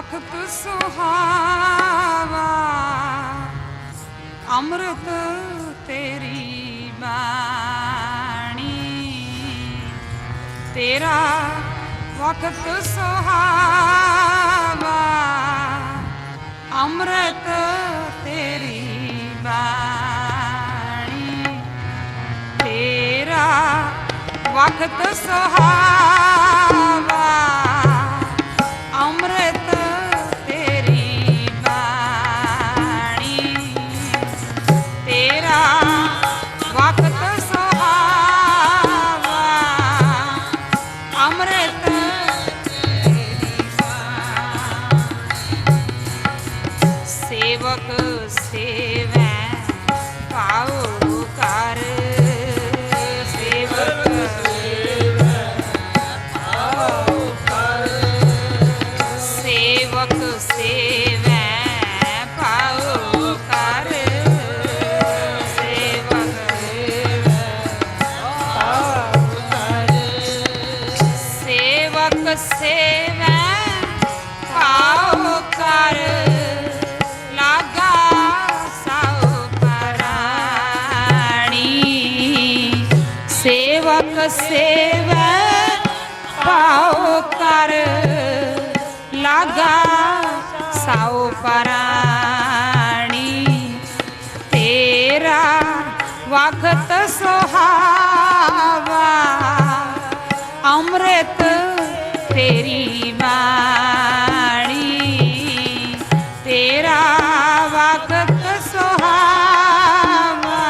ਵਖਤ ਸੁਹਾਵਾ ਅੰਮ੍ਰਿਤ ਤੇਰੀ ਬਾਣੀ। ਤੇਰਾ ਵਖਤ ਸੁਹਾਵਾ ਅੰਮ੍ਰਿਤ ਤੇਰੀ ਬਾਣੀ। ਤੇਰਾ ਵਖਤ ਸੁਹਾਵਾ ਪ੍ਰਾਣੀ, ਤੇਰਾ ਵਖਤ ਸੁਹਾਵਾ। ਅੰਮ੍ਰਿਤ ਤੇਰੀ ਬਾਣੀ, ਤੇਰਾ ਵਖਤ ਸੁਹਾਵਾ।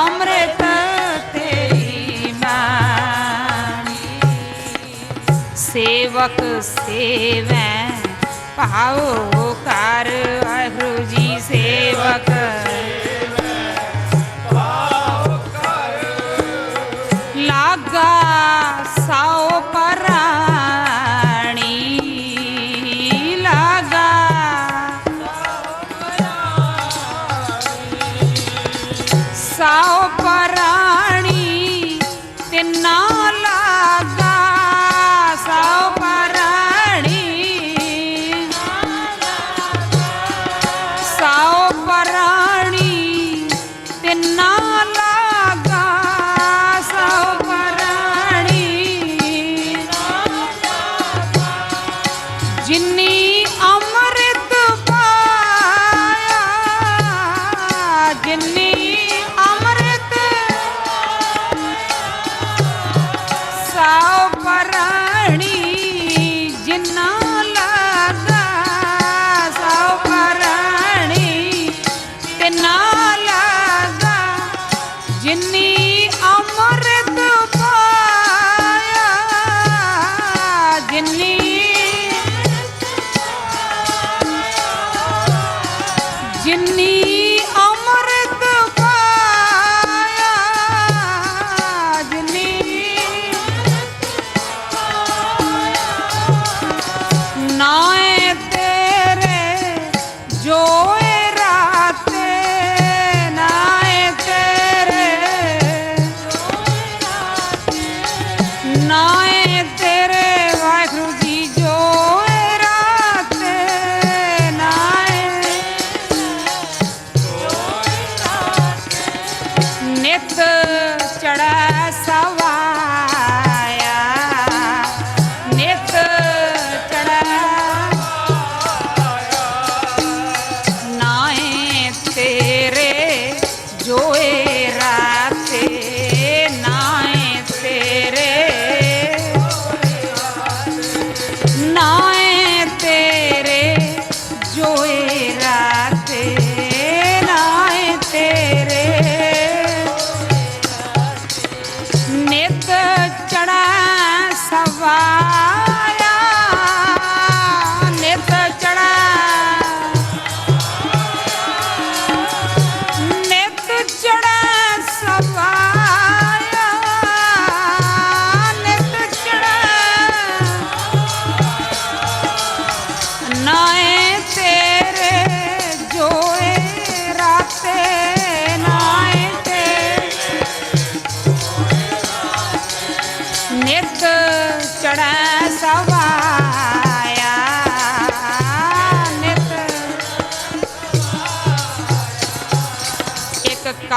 ਅੰਮ੍ਰਿਤ ਤੇਰੀ ਬਾਣੀ, ਸੇਵਕ ਸੇਵੈ ਭਾਉ ਕਰ ਅਹਰੂ ਜੀ ਸੇਵਕ।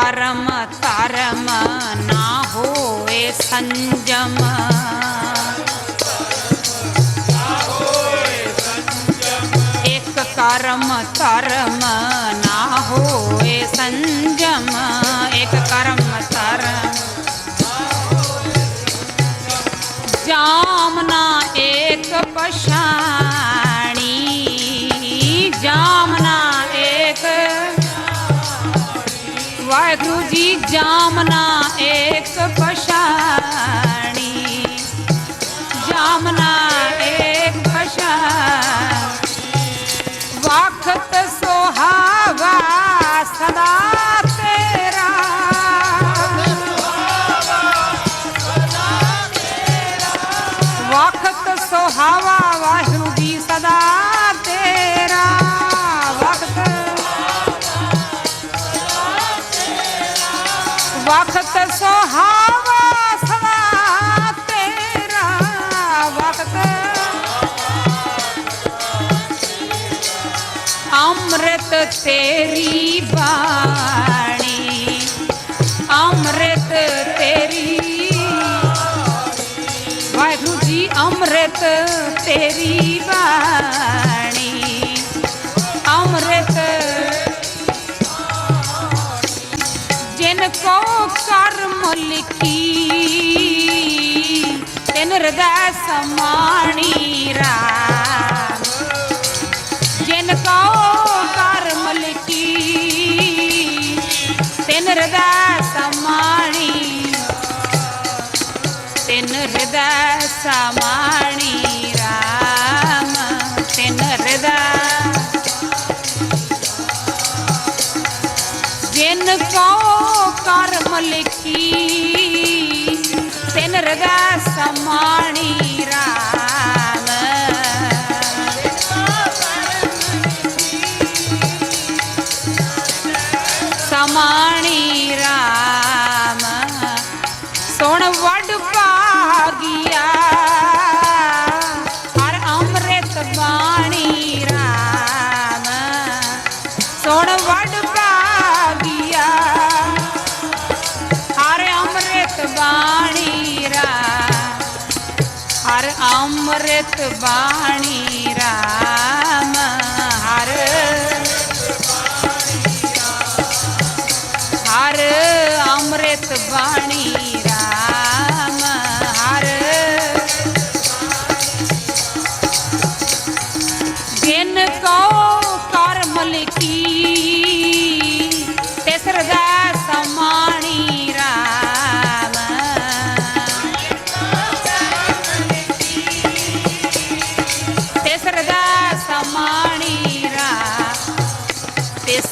ਕਰਮ ਧਰਮ ਨਾ ਹੋਏ ਸੰਜਮ। ਕਰਮ ਵਾਹਿਗੁਰੂ ਜੀ ਜਾਮਨਾ ਏਕ ਪਛਾਣੀ ਜਾਮਨਾ ਏਕ ਪਛਾਣ ਵਖਤ ਸੁਹਾਵਾ ਸਦਾ ਤੇਰਾ ਵਖਤ ਸੁਹਾਵਾ ਵਖਤ ਸੁਹਾਵਾ ਸਦਾ ਤੇਰਾ ਵਕਤ। ਅੰਮ੍ਰਿਤ ਤੇਰੀ ਬਾਣੀ, ਅੰਮ੍ਰਿਤ ਤੇਰੀ ਵਾਹਿਗੁਰੂ ਜੀ, ਅੰਮ੍ਰਿਤ ਤੇਰੀ ਬਾਣੀ। ਤਿਨ ਹਿਰਦੈ ਸਮਾਣੀ ਰਾਮ। ਜਿਨ ਕੋ ਕਰਮ ਲਿਖੀ, ਤਿਨ ਹਿਰਦੈ ਸਮਾਣੀ। ਤਿਨ ਹਿਰਦੈ ਸਮਾਣੀ ਰਾਮ, ਤਿਨ ਹਿਰਦੈ। ਜਿਨ ਕੋ ਕਰਮ ਲਿਖੀ ਤਿਨ ਹਿਰਦੈ ਸਮਾਣੀ ਰਾਮ ਅੰਮ੍ਰਿਤ ਬਾਣੀ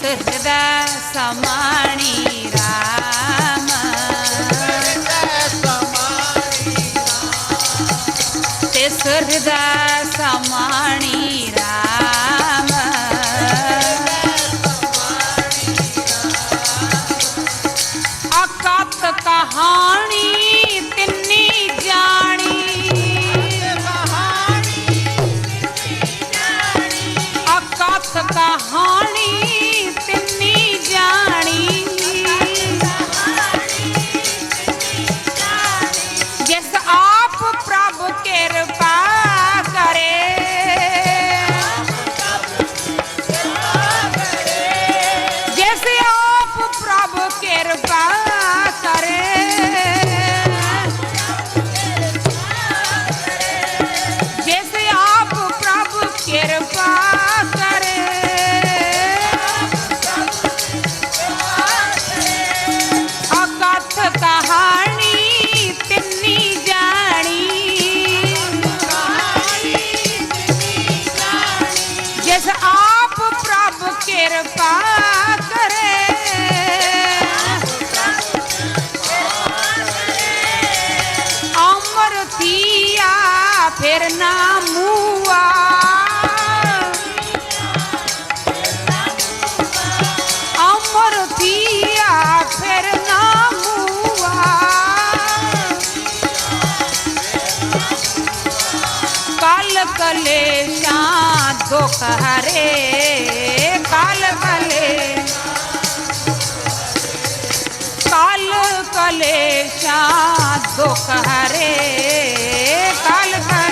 ਤਿਸ ਹਿਰਦੈ ਸਮਾਣੀ সহারে কাল কালে কাল কলে চাঁদ দোকারে কাল কালে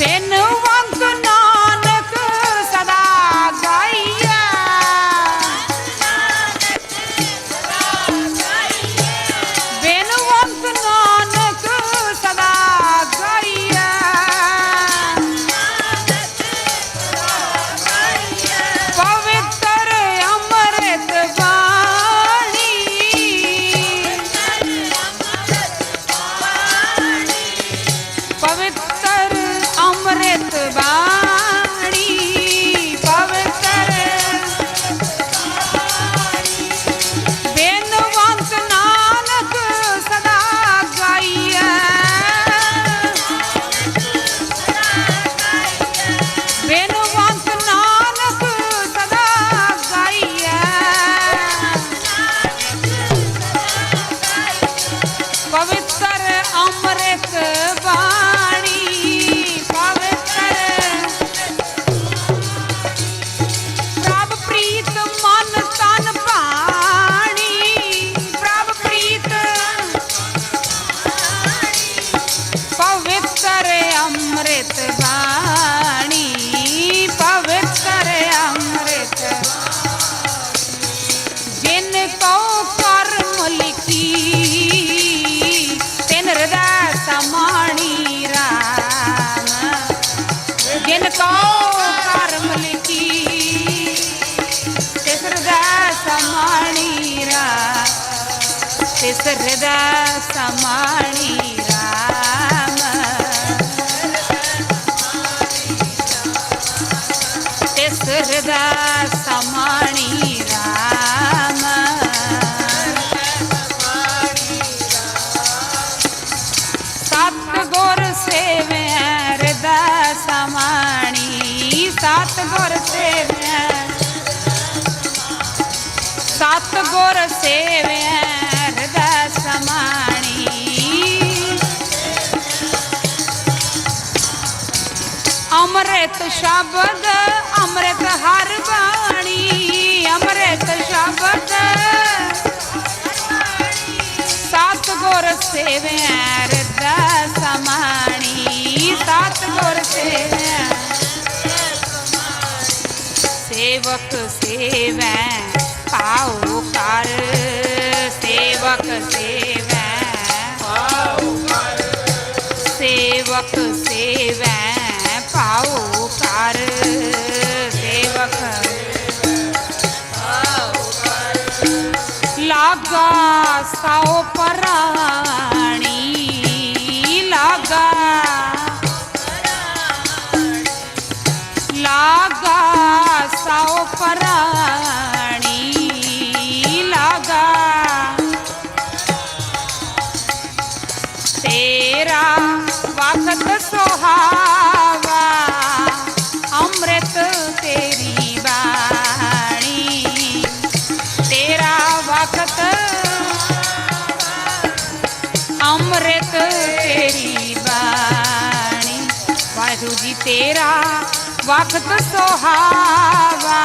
Ben Novo. ਤਿਸ ਹਿਰਦੈ ਸਮਾਣੀ ਰਾਮ। ਤਿਸ ਹਿਰਦੈ ਸਮਾਣੀ ਰਾਮ। ਸਤ ਗੁਰ ਸੇਵੈ ਹਿਰਦੈ ਸਮਾਣੀ ਸਤ ਗੁਰ ਸੇਵੈ ਸਤ ਗੁਰ ਸੇਵੈ ਸ਼ਬਦ ਅੰਮ੍ਰਿਤ ਹਰ ਬਾਣੀ, ਅੰਮ੍ਰਿਤ ਸ਼ਬਦ ਸਤ ਗੁਰ ਸੇਵੈ ਹਿਰਦੈ ਸਮਾਣੀ ਸਤ ਗੁਰ ਸੇਵੈ ਸੇਵਕ ਸੇਵੈ ਪਾਉ ਕਰ, ਸੇਵਕ ਸੇਵੈ ਲਾਗਾ ਸਾਉ ਪਰਾਣੀ ਲਾਗਾ ਲਾਗਾ ਸਾਉ ਪਰਾਣੀ ਲਾਗਾ ਤੇਰਾ ਵਕਤ ਤੇਰਾ ਵਕਤ ਸੁਹਾਵਾ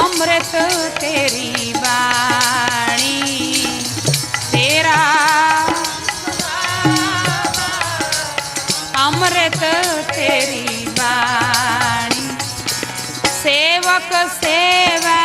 ਅੰਮ੍ਰਿਤ ਤੇਰੀ ਬਾਣੀ। ਤੇਰਾ ਅੰਮ੍ਰਿਤ ਤੇਰੀ ਬਾਣੀ। ਸੇਵਕ ਸੇਵਾ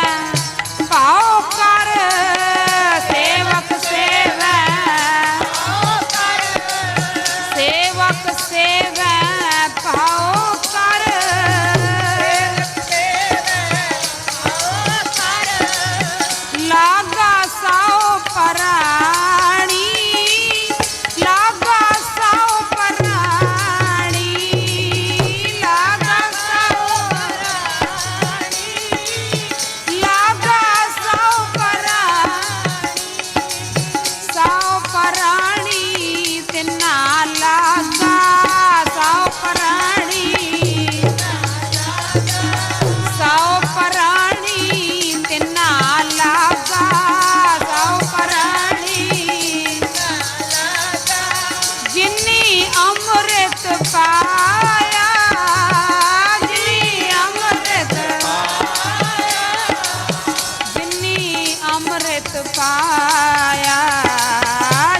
ਅੰਮ੍ਰਿਤ ਪਾਇਆ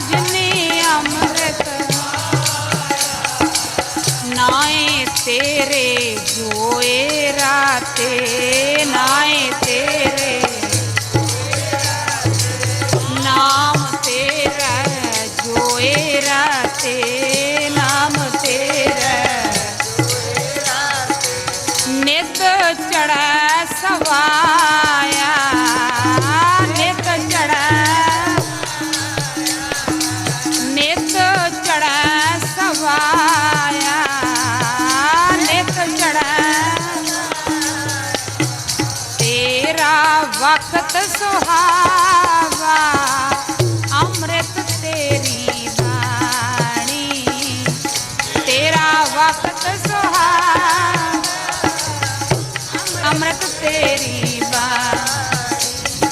ਜਿਨੇ ਅੰਮ੍ਰਿਤ ਨਾਏ ਤੇਰੇ ਜੋਏ ਰਾਤੇ ਸੁਹਾਵਾ ਅੰਮ੍ਰਿਤ ਤੇਰੀ ਬਾਣੀ। ਤੇਰਾ ਵਕਤ ਸੁਹਾਵਾ ਅੰਮ੍ਰਿਤ ਤੇਰੀ ਬਾਣੀ।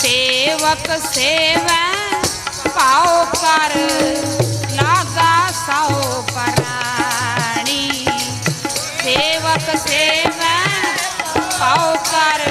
ਸੇਵਕ ਸੇਵੈ ਪਾਉ ਕਰ, ਲਾਗਾ ਸੌ ਪਰਾਣੀ। ਸੇਵਕ ਸੇਵੈ ਪਾਉ ਕਰ